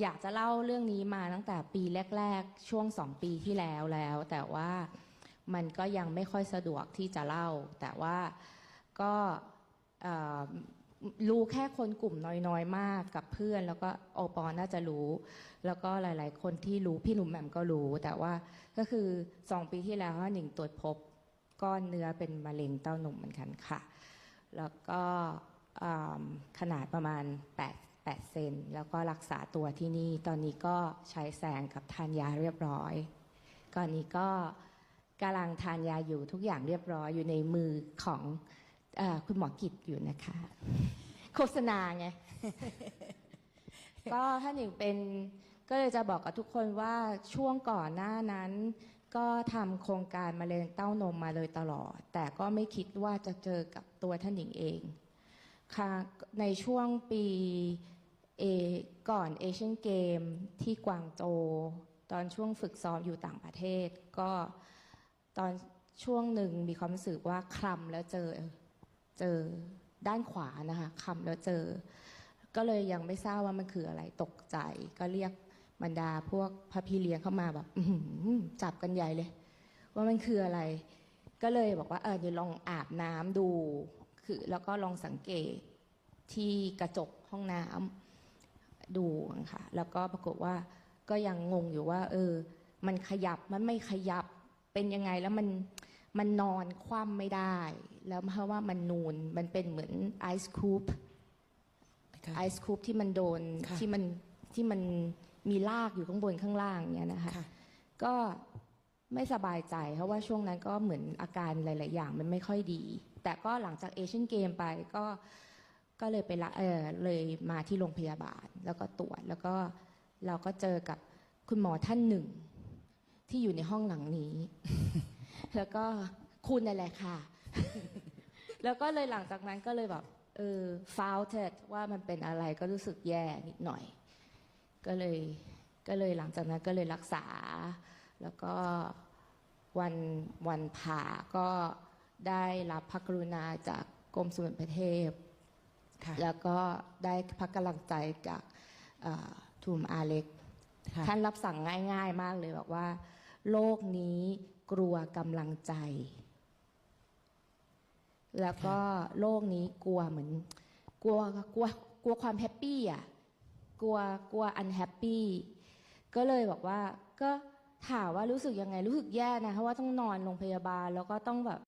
อยากจะเล่าเรื่องนี้มาตั้งแต่ปีแรก ๆ ช่วงสองปีที่แล้วแล้ว แต่ว่ามันก็ยังไม่ค่อยสะดวกที่จะเล่า แต่ว่าก็รู้แค่คนกลุ่มน้อยๆ มากกับเพื่อน แล้วก็โอปอน่าจะรู้ แล้วก็หลาย ๆ คนที่รู้พี่หนุ่มแหม่มก็รู้ แต่ว่าก็คือสองปีที่แล้วหนิงตรวจพบก้อนเนื้อเป็นมะเร็งเต้านมเหมือนกันค่ะ แล้วก็ขนาดประมาณ8 8 เซน แล้วก็รักษาตัวที่นี่ ตอนนี้ก็ใช้แสงกับทานยาเรียบร้อย ก่อนนี้ก็กำลังทานยาอยู่ทุกอย่างเรียบร้อยอยู่ในมือของอคุณหมอกิจอยู่นะคะ โฆษณาไง ก็ท่านหนึ่งเป็นก็เลยจะบอกกับทุกคนว่าช่วงก่อนหน้านั้น ก็ทำโครงการมะเร็งเต้านมมาเลยตลอด แต่ก็ไม่คิดว่าจะเจอกับตัวท่านหญิงเองค่ะในช่วงปี เอก่อนเอเชียนเกมที่กวางโจวตอนช่วงฝึกซ้อมอยู่ต่างประเทศ ก็ตอนช่วงหนึ่งมีความรู้สึกว่าคลำแล้วเจอเจอด้านขวานะคะคลำแล้วเจอ ก็เลยยังไม่ทราบว่ามันคืออะไรตกใจ ก็เรียกบรรดาพวกพระพี่เลี้ยงเข้ามาแบบจับกันใหญ่เลย ว่ามันคืออะไร ก็เลยบอกว่าเออเดี๋ยวลองอาบน้ำดู คือแล้วก็ลองสังเกตที่กระจกห้องน้ำ ดูค่ะ แล้วก็ปรากฏว่าก็ยังงงอยู่ว่า เออ มันขยับมันไม่ขยับเป็นยังไงแล้วมันมันนอนคว่ำไม่ได้ แล้วเพราะว่ามันนูนมันเป็นเหมือนไอซ์คูปค่ะไอซ์คูปที่มันโดนค่ะที่มันที่มันมีลากอยู่ข้างบนข้างล่างเนี่ยนะคะค่ะก็ไม่สบายใจ เพราะว่าช่วงนั้นก็เหมือนอาการหลาย ๆ อย่างมันไม่ค่อยดี แต่ก็หลังจากเอเชียนเกมไปก็ ก็เลยไปละเออเลยมาที่โรงพยาบาลแล้วก็ตรวจแล้วก็เราก็เจอกับคุณหมอท่านหนึ่ง ที่อยู่ในห้องหลังนี้ แล้วก็คุณนั่นแหละค่ะ แล้วก็เลยหลังจากนั้นก็เลยแบบเออฟาวเทว่ามันเป็นอะไรก็รู้สึกแย่นิดหน่อย ก็เลยก็เลยหลังจากนั้นก็เลยรักษา แล้วก็วันวันผ่าก็ได้รับพระกรุณาจากกรมสมเด็จพระเทพ แล้วก็ได้พักกำลังใจจากเอ่อทูมอาเล็กค่ะท่านรับสั่งง่าย ๆ มากเลยบอกว่า โลกนี้กลัวกำลังใจ แล้วก็โลกนี้กลัวเหมือน กลัวกลัวกลัวความแฮปปี้อะกลัวกลัวอันแฮปปี้ก็เลยบอกว่าก็ถามว่ารู้สึกยังไงรู้สึกแย่นะเพราะว่าต้องนอนโรงพยาบาลแล้วก็ต้องแบบ